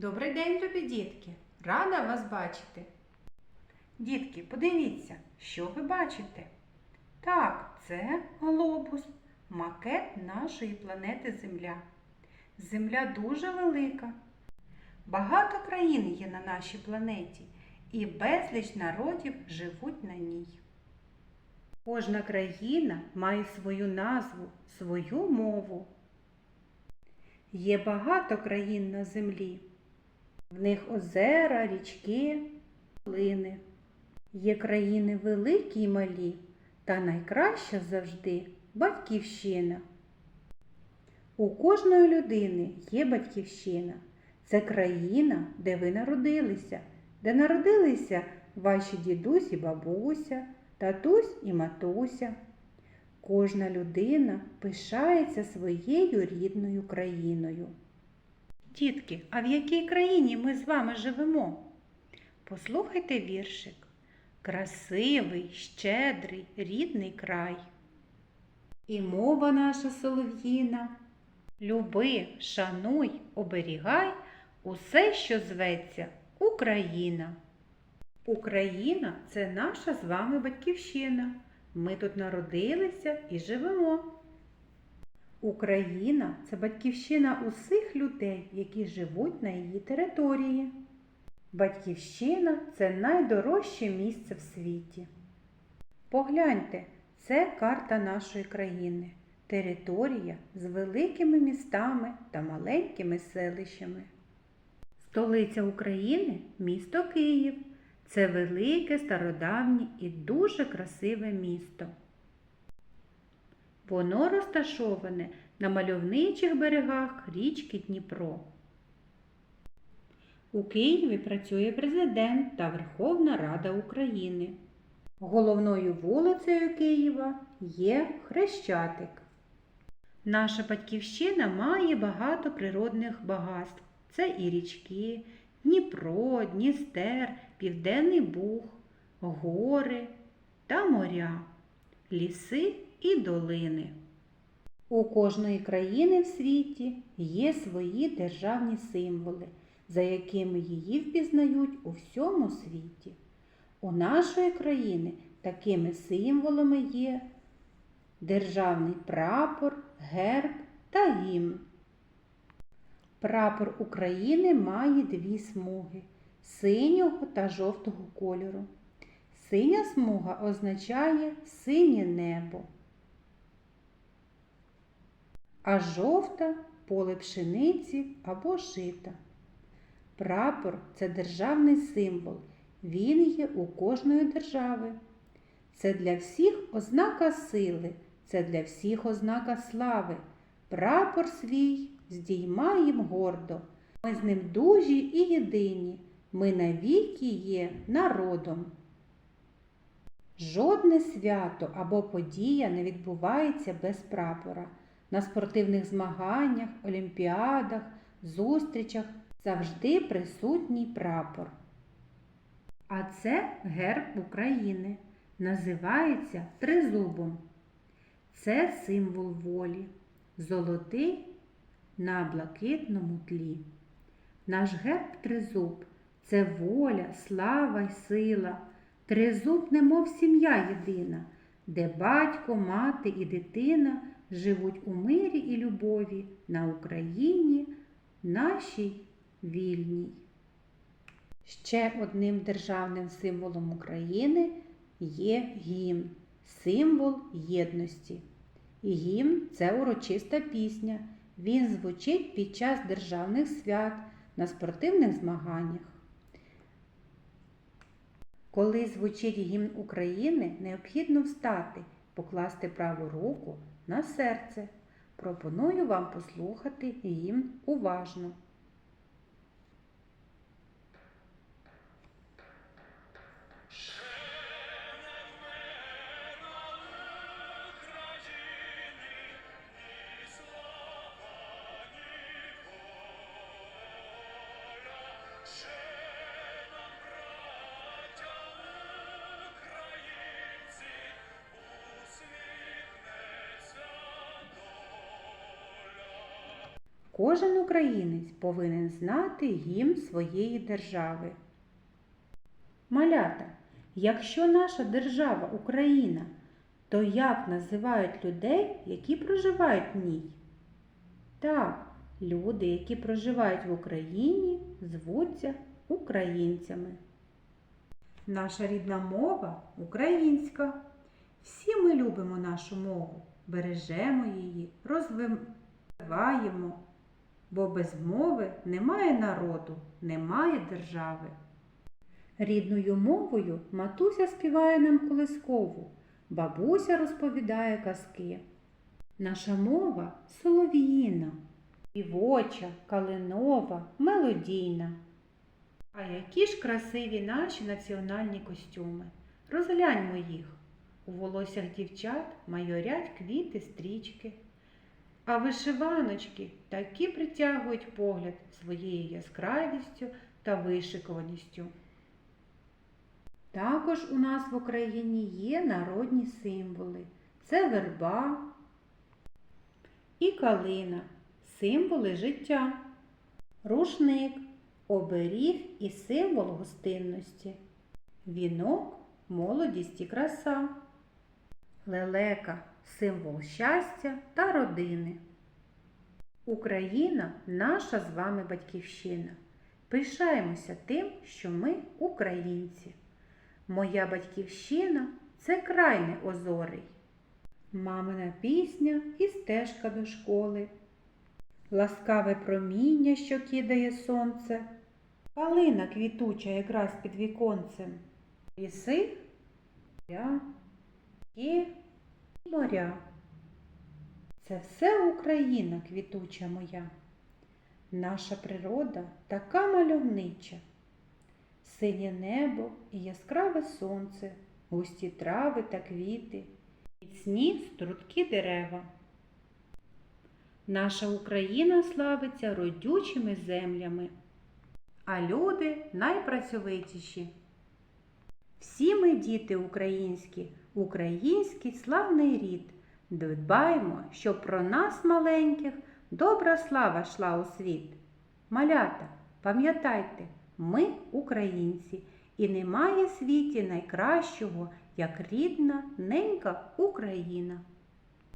Добрий день, любі дітки! Рада вас бачити. Дітки, подивіться, що ви бачите? Так, це глобус, макет нашої планети Земля. Земля дуже велика. Багато країн є на нашій планеті, і безліч народів живуть на ній. Кожна країна має свою назву, свою мову. Є багато країн на землі. В них озера, річки, плини. Є країни великі й малі, та найкраща завжди батьківщина. У кожної людини є батьківщина. Це країна, де ви народилися, де народилися ваші дідусь і бабуся, татусь і матуся. Кожна людина пишається своєю рідною країною. Дітки, а в якій країні ми з вами живемо? Послухайте віршик. Красивий, щедрий, рідний край. І мова наша солов'їна. Люби, шануй, оберігай усе, що зветься Україна. Україна це наша з вами батьківщина. Ми тут народилися і живемо. Україна це батьківщина усіх людей, які живуть на її території. Батьківщина це найдорожче місце в світі. Погляньте, це карта нашої країни, територія з великими містами та маленькими селищами. Столиця України місто Київ. Це велике, стародавнє і дуже красиве місто. Воно розташоване на мальовничих берегах річки Дніпро. У Києві працює президент та Верховна Рада України. Головною вулицею Києва є Хрещатик. Наша батьківщина має багато природних багатств. Це і річки, Дніпро, Дністер, Південний Буг, гори та моря, ліси і долини. У кожної країни в світі є свої державні символи, за якими її впізнають у всьому світі. У нашої країни такими символами є державний прапор, герб та гімн. Прапор України має дві смуги синього та жовтого кольору. Синя смуга означає синє небо, а жовта поле пшениці або жита. Прапор це державний символ. Він є у кожної держави. Це для всіх ознака сили, це для всіх ознака слави. Прапор свій здіймаєм гордо. Ми з ним дужі і єдині. Ми навіки є народом. Жодне свято або подія не відбувається без прапора. На спортивних змаганнях, олімпіадах, зустрічах завжди присутній прапор. А це герб України. Називається тризубом. Це символ волі, золотий на блакитному тлі. Наш герб тризуб це воля, слава й сила. Тризуб, немов сім'я єдина, де батько, мати і дитина живуть у мирі і любові на Україні, нашій вільній. Ще одним державним символом України є гімн, символ єдності. І гімн це урочиста пісня. Він звучить під час державних свят на спортивних змаганнях. Коли звучить гімн України, необхідно встати, покласти праву руку на серце. Пропоную вам послухати гімн уважно. Shh. Кожен українець повинен знати гімн своєї держави. Малята, якщо наша держава Україна, то як називають людей, які проживають в ній? Так, люди, які проживають в Україні, звуться українцями. Наша рідна мова українська. Всі ми любимо нашу мову, бережемо її, розвиваємо, бо без мови немає народу, немає держави. Рідною мовою матуся співає нам колискову, бабуся розповідає казки. Наша мова солов'їна, співоча, калинова, мелодійна. А які ж красиві наші національні костюми. Розгляньмо їх. У волоссях дівчат майорять квіти, стрічки. А вишиваночки такі притягують погляд своєю яскравістю та вишикуваністю. Також у нас в Україні є народні символи. Це верба і калина, символи життя, рушник, оберіг і символ гостинності, вінок, молодість і краса, лелека символ щастя та родини. Україна наша з вами батьківщина. Пишаємося тим, що ми українці. Моя батьківщина це край неозорий. Мамина пісня і стежка до школи. Ласкаве проміння, що кидає сонце, калина квітуча якраз під віконцем, ліси, моря і моря. Це все Україна квітуча моя. Наша природа така мальовнича. Синє небо і яскраве сонце, густі трави та квіти, міцні струткі дерева. Наша Україна славиться родючими землями, а люди найпрацьовитіші. Всі ми діти українські, український славний рід. Дбаймо, щоб про нас маленьких добра слава йшла у світ. Малята, пам'ятайте, ми українці, і немає світі найкращого, як рідна ненька Україна.